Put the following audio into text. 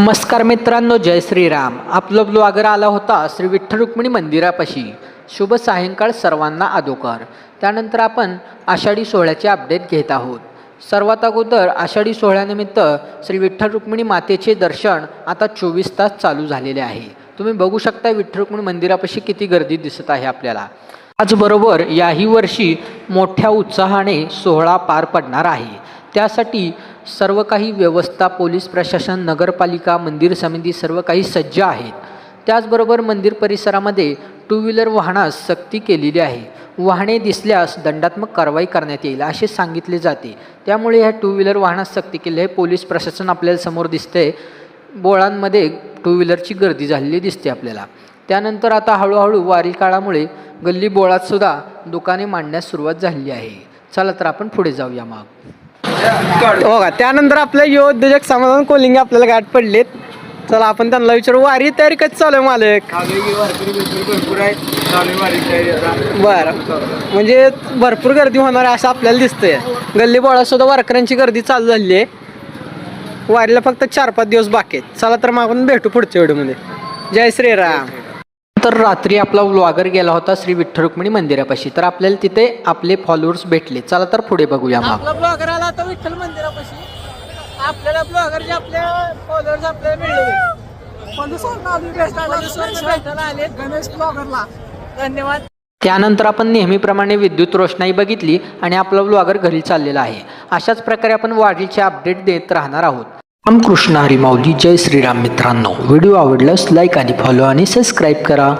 नमस्कार मित्रांनो जय श्रीराम. आपलं ब्लॉगर आला होता श्री विठ्ठल रुक्मिणी मंदिरापाशी शुभ सायंकाळ सर्वांना आदोकर त्यानंतर आपण आषाढी सोहळ्याचे अपडेट घेत आहोत. सर्वात अगोदर आषाढी सोहळ्यानिमित्त श्री विठ्ठल रुक्मिणी मातेचे दर्शन आता चोवीस तास चालू झालेले आहे. तुम्ही बघू शकता विठ्ठल रुक्मिणी मंदिरापाशी किती गर्दी दिसत आहे आपल्याला. आजबरोबर याही वर्षी मोठ्या उत्साहाने सोहळा पार पडणार आहे. त्यासाठी सर्व काही व्यवस्था पोलीस प्रशासन नगरपालिका मंदिर समिती सर्व काही सज्ज आहेत. त्याचबरोबर मंदिर परिसरामध्ये टू व्हीलर वाहनास सक्ती केलेली आहे. वाहने दिसल्यास दंडात्मक कारवाई करण्यात येईल असे सांगितले जाते. त्यामुळे ह्या टू व्हीलर वाहनास सक्ती केली आहे पोलीस प्रशासन आपल्याला समोर दिसते बोळांमध्ये टू व्हीलरची गर्दी झालेली दिसते आपल्याला. त्यानंतर आता हळूहळू वारी काळामुळे गल्ली बोळातसुद्धा दुकाने मांडण्यास सुरुवात झालेली आहे. चला तर आपण पुढे जाऊया मग. हो का त्यानंतर आपले युवा उद्योजक समाधान कोलिंगे आपल्याला गाठ पडलेत. चला आपण त्यांना विचारू. वारी तयारी कधी चालू आहे मालक? बर. म्हणजे भरपूर गर्दी होणार आहे असं आपल्याला दिसतंय. गल्ली बोळा सुद्धा वारकऱ्यांची गर्दी चालू झाली आहे. वारीला फक्त चार पाच दिवस बाकी आहेत. चला तर मग आपण भेटू पुढच्या व्हिडिओमध्ये. जय श्रीराम. तर रात्री आपला व्लॉगर गेला होता श्री विठ्ठल रुक्मिणी मंदिरापाशी. तर आपल्याला तिथे आपले फॉलोअर्स भेटले. चला तर पुढे बघूया मग. आपला ब्लॉगर आला आता विठ्ठल मंदिरापाशी. आपल्याला ब्लॉगर जे आपल्या फॉलोअर्स आपल्याला मिळले. आले गणेश ब्लॉगरला धन्यवाद. त्यानंतर आपण नेहमीप्रमाणे विद्युत रोषणाई बघितली आणि आपला व्लॉगर घरी चाललेला आहे. अशाच प्रकारे आपण वाढीचे अपडेट देत राहणार आहोत. रामकृष्ण हरी माऊली जय श्रीराम मित्रांनो. व्हिडिओ आवडल्यास लाईक आणि फॉलो आणि सबस्क्राईब करा.